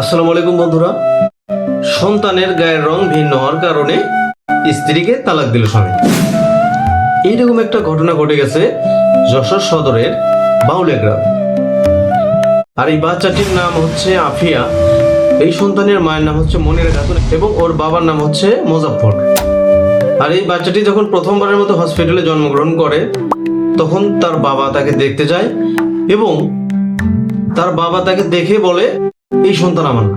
আসসালামু আলাইকুম বন্ধুরা। সন্তানের গায়ের রং ভিন্ন হওয়ার কারণে স্ত্রীকে তালাক দিল স্বামী। এইরকম একটা ঘটনা ঘটে গেছে যশোর সদরের বাউলিয়া গ্রাম। আর এই বাচ্চাটির নাম হচ্ছে আফিয়া। এই সন্তানের মায়ের নাম হচ্ছে মনিরা খাতুন এবং ওর বাবার নাম হচ্ছে মোজাফর আর এই বাচ্চাটি যখন প্রথমবারের মতো হসপিটালে জন্মগ্রহণ করে, তখন তার বাবা তাকে দেখতে যায় এবং তার বাবা তাকে দেখে বলে এই সন্তান আমার না।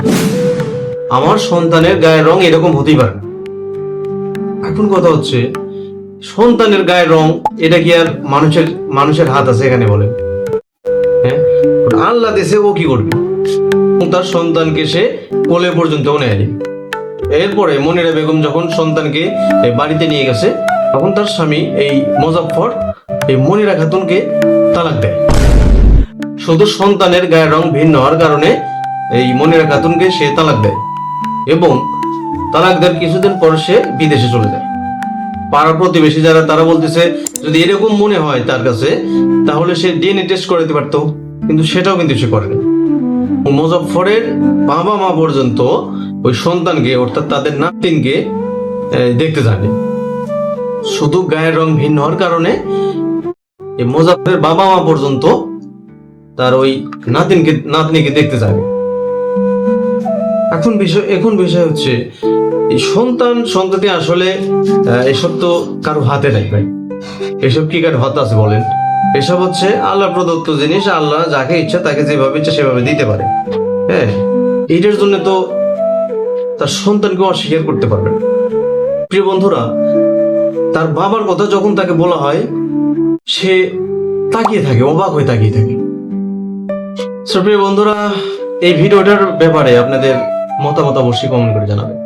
আমার সন্তানের গায়ের রং এরকম হতেই পারে না। এখন কথা হচ্ছে, সন্তানের গায়ের রং, এটা কি আর মানুষের মানুষের হাত আছে এখানে বলে হ্যাঁ? আল্লাহ দেশে ও কি করবে? তার সন্তানকে সে কোলে পর্যন্ত নেয়নি এরপরে মনিরা বেগম যখন সন্তানকে বাড়িতে নিয়ে গেছে, তখন তার স্বামী এই মোজাফফর, এই মনিরা খাতুনকে তালাক দেয়। শুধু সন্তানের গায়ের রং ভিন্ন হওয়ার কারণে এই মনিরা খাতুনকে সে তালাক দেয় এবং তালাক দেওয়ার কিছুদিন পর সে বিদেশে চলে যায়। পাড়া প্রতিবেশী যারা, তারা বলতেছে, যদি এরকম মনে হয় তার কাছে, তাহলে সে ডিএনএ টেস্ট করাতে পারতো, কিন্তু সেটাও কিন্তু সে করেনি। মুজফরের বাবা মা পর্যন্ত ওই সন্তানকে, অর্থাৎ তাদের নাতিনকে দেখতে যায়নি। শুধু গায়ের রং ভিন্ন হওয়ার কারণে মুজাফরের বাবা মা পর্যন্ত তার ওই নাতিনকে, নাতনিকে দেখতে যাবে এখন বিষয় এখন বিষয় হচ্ছে সন্তান সন্ততি আসলে এসব তো কারও হাতে নাই ভাই। এসব কি কারও হাত আছে বলেন? এসব হচ্ছে আল্লাহ প্রদত্ত জিনিস, আল্লাহ যাকে ইচ্ছা তাকে যেভাবে ইচ্ছা সেভাবে দিতে পারে। হ্যাঁ এইটার জন্য তো তার সন্তানকে অস্বীকার করতে পারবে না প্রিয় বন্ধুরা, তার বাবার কথা যখন তাকে বলা হয়, সে তাকিয়ে থাকে, অবাক হয়ে তাকিয়ে থাকে। প্রিয় বন্ধুরা, এই ভিডিওটার ব্যাপারে আপনাদের মতামত অবশ্যই কমেন্ট করে জানাবেন